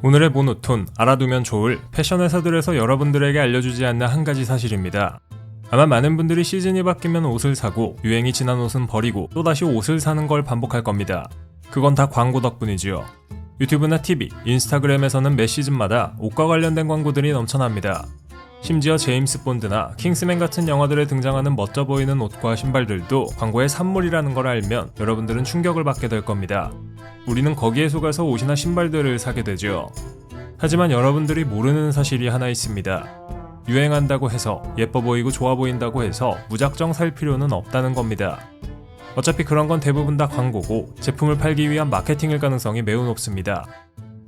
오늘의 모노톤 알아두면 좋을 패션 회사들에서 여러분들에게 알려주지 않는 한 가지 사실입니다. 아마 많은 분들이 시즌이 바뀌면 옷을 사고 유행이 지난 옷은 버리고 또다시 옷을 사는 걸 반복할 겁니다. 그건 다 광고 덕분이지요. 유튜브나 TV, 인스타그램에서는 매 시즌마다 옷과 관련된 광고들이 넘쳐납니다. 심지어 제임스 본드나 킹스맨 같은 영화들에 등장하는 멋져 보이는 옷과 신발들도 광고의 산물이라는 걸 알면 여러분들은 충격을 받게 될 겁니다. 우리는 거기에 속아서 옷이나 신발들을 사게 되죠. 하지만 여러분들이 모르는 사실이 하나 있습니다. 유행한다고 해서 예뻐 보이고 좋아 보인다고 해서 무작정 살 필요는 없다는 겁니다. 어차피 그런 건 대부분 다 광고고 제품을 팔기 위한 마케팅일 가능성이 매우 높습니다.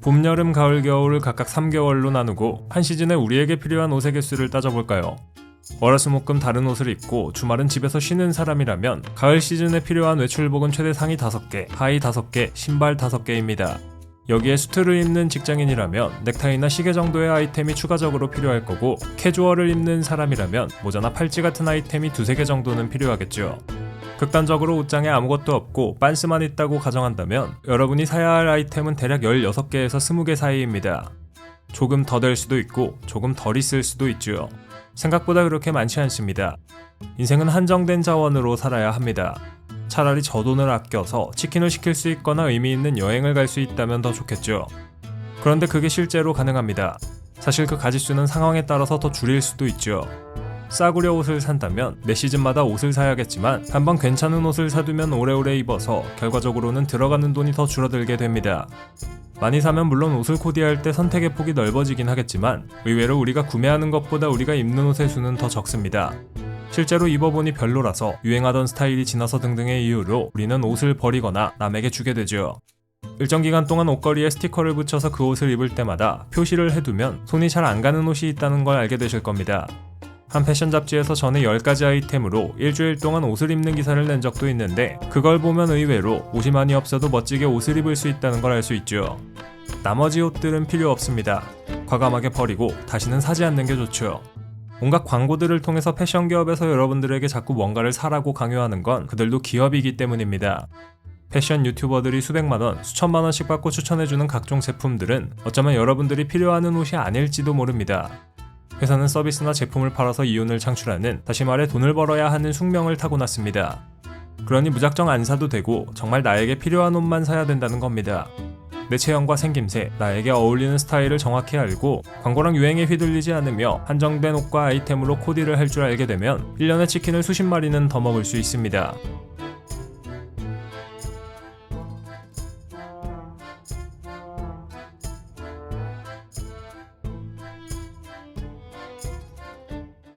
봄, 여름, 가을, 겨울을 각각 3개월로 나누고 한 시즌에 우리에게 필요한 옷의 개수를 따져볼까요? 월화수목금 다른 옷을 입고 주말은 집에서 쉬는 사람이라면 가을 시즌에 필요한 외출복은 최대 상의 5개, 하의 5개, 신발 5개입니다. 여기에 수트를 입는 직장인이라면 넥타이나 시계 정도의 아이템이 추가적으로 필요할 거고 캐주얼을 입는 사람이라면 모자나 팔찌 같은 아이템이 두세 개 정도는 필요하겠죠. 극단적으로 옷장에 아무것도 없고 빤스만 있다고 가정한다면 여러분이 사야 할 아이템은 대략 16개에서 20개 사이입니다. 조금 더 될 수도 있고 조금 덜 있을 수도 있죠. 생각보다 그렇게 많지 않습니다. 인생은 한정된 자원으로 살아야 합니다. 차라리 저 돈을 아껴서 치킨을 시킬 수 있거나 의미 있는 여행을 갈 수 있다면 더 좋겠죠. 그런데 그게 실제로 가능합니다. 사실 그 가짓수는 상황에 따라서 더 줄일 수도 있죠. 싸구려 옷을 산다면 매 시즌마다 옷을 사야겠지만 한번 괜찮은 옷을 사두면 오래오래 입어서 결과적으로는 들어가는 돈이 더 줄어들게 됩니다. 많이 사면 물론 옷을 코디할 때 선택의 폭이 넓어지긴 하겠지만 의외로 우리가 구매하는 것보다 우리가 입는 옷의 수는 더 적습니다. 실제로 입어보니 별로라서 유행하던 스타일이 지나서 등등의 이유로 우리는 옷을 버리거나 남에게 주게 되죠. 일정 기간 동안 옷걸이에 스티커를 붙여서 그 옷을 입을 때마다 표시를 해두면 손이 잘 안 가는 옷이 있다는 걸 알게 되실 겁니다. 한 패션 잡지에서 전에 10가지 아이템으로 일주일 동안 옷을 입는 기사를 낸 적도 있는데 그걸 보면 의외로 옷이 많이 없어도 멋지게 옷을 입을 수 있다는 걸 알 수 있죠. 나머지 옷들은 필요 없습니다. 과감하게 버리고 다시는 사지 않는 게 좋죠. 온갖 광고들을 통해서 패션 기업에서 여러분들에게 자꾸 뭔가를 사라고 강요하는 건 그들도 기업이기 때문입니다. 패션 유튜버들이 수백만 원, 수천만 원씩 받고 추천해주는 각종 제품들은 어쩌면 여러분들이 필요하는 옷이 아닐지도 모릅니다. 회사는 서비스나 제품을 팔아서 이윤을 창출하는 다시 말해 돈을 벌어야 하는 숙명을 타고났습니다. 그러니 무작정 안 사도 되고 정말 나에게 필요한 옷만 사야 된다는 겁니다. 내 체형과 생김새, 나에게 어울리는 스타일을 정확히 알고 광고랑 유행에 휘둘리지 않으며 한정된 옷과 아이템으로 코디를 할 줄 알게 되면 1년에 치킨을 수십 마리는 더 먹을 수 있습니다.